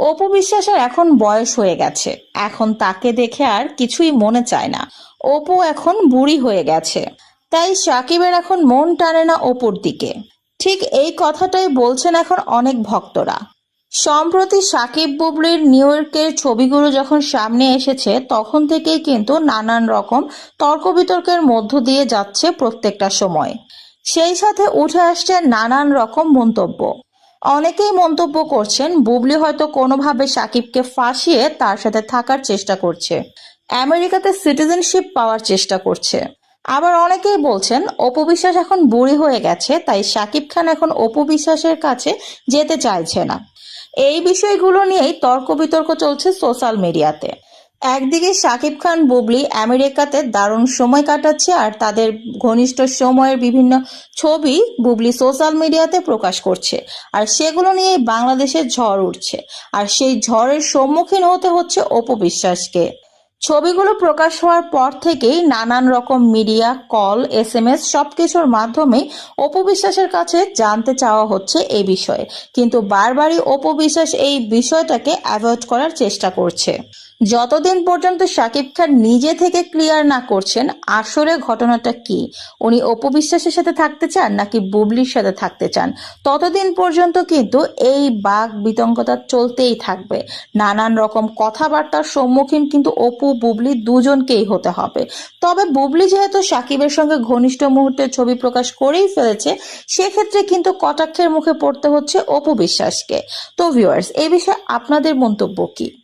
অপু বিশ্বাসের এখন বয়স হয়ে গেছে। এখন তাকে দেখে আর কিছুই মনে চায় না। অপু এখন বুড়ি হয়ে গেছে। তাই সাকিবের এখন মন টানে না অপুর দিকে। ঠিক এই কথাটাই বলছেন এখন অনেক ভক্তরা। সম্প্রতি সাকিব বুবলির নিউ ইয়র্কের ছবিগুলো যখন সামনে এসেছে, তখন থেকেই কিন্তু নানান রকম তর্ক বিতর্কের মধ্য দিয়ে যাচ্ছে প্রত্যেকটা সময়। সেই সাথে উঠে আসছে নানান রকম মন্তব্য। অনেকেই মন্তব্য করছেন, বুবলি হয়তো কোনোভাবে সাকিবকে ফাঁসিয়ে তার সাথে থাকার চেষ্টা করছে। আমেরিকাতে সিটিজেনশিপ পাওয়ার চেষ্টা করছে। আবার অনেকেই বলছেন, অপু বিশ্বাস এখন বুড়ি হয়ে গেছে, তাই সাকিব খান এখন অপু বিশ্বাসের কাছে যেতে চাইছে না। এই বিষয়গুলো নিয়েই তর্ক বিতর্ক চলছে সোশ্যাল মিডিয়াতে। একদিকে সাকিব খান, বুবলি আমেরিকাতে দারুণ সময় কাটাচ্ছে আর তাদের ঘনিষ্ঠ সময়ের বিভিন্ন ছবি বুবলি সোশ্যাল মিডিয়াতে প্রকাশ করছে। আর সেগুলো নিয়ে বাংলাদেশে ঝড় উঠছে। আর সেই ঝড়ের সম্মুখীন হতে হচ্ছে অপবিশ্বাসকে ছবিগুলো প্রকাশ হওয়ার পর থেকেই নানান রকম media, call S M S সবকিছুর মাধ্যমে অপু বিশ্বাসের কাছে জানতে চাওয়া হচ্ছে এই বিষয়ে। কিন্তু বারবারই অপবিশ্বাস এই বিষয়টাকে অ্যাভয়েড করার চেষ্টা করছে। যতদিন পর্যন্ত শাকিব খান নিজে থেকে ক্লিয়ার না করছেন, আসলে ঘটনাটা কি? উনি অপু বিশ্বাসের সাথে থাকতে চান নাকি বুবলির সাথে থাকতে চান? ততদিন পর্যন্ত কিন্তু এই বাঘ বিতঙ্কতা চলতেই থাকবে। নানান রকম কথাবার্তার সম্মুখীন কিন্তু অপু, বুবলি দুজনকেই হতে হবে। তবে বুবলি যেহেতু সাকিবের সঙ্গে ঘনিষ্ঠ মুহূর্তের ছবি প্রকাশ করেই ফেলেছে, সেক্ষেত্রে কিন্তু কটাক্ষের মুখে পড়তে হচ্ছে অপু বিশ্বাসকে। তো ভিউয়ার্স এই বিষয়ে আপনাদের মন্তব্য কি?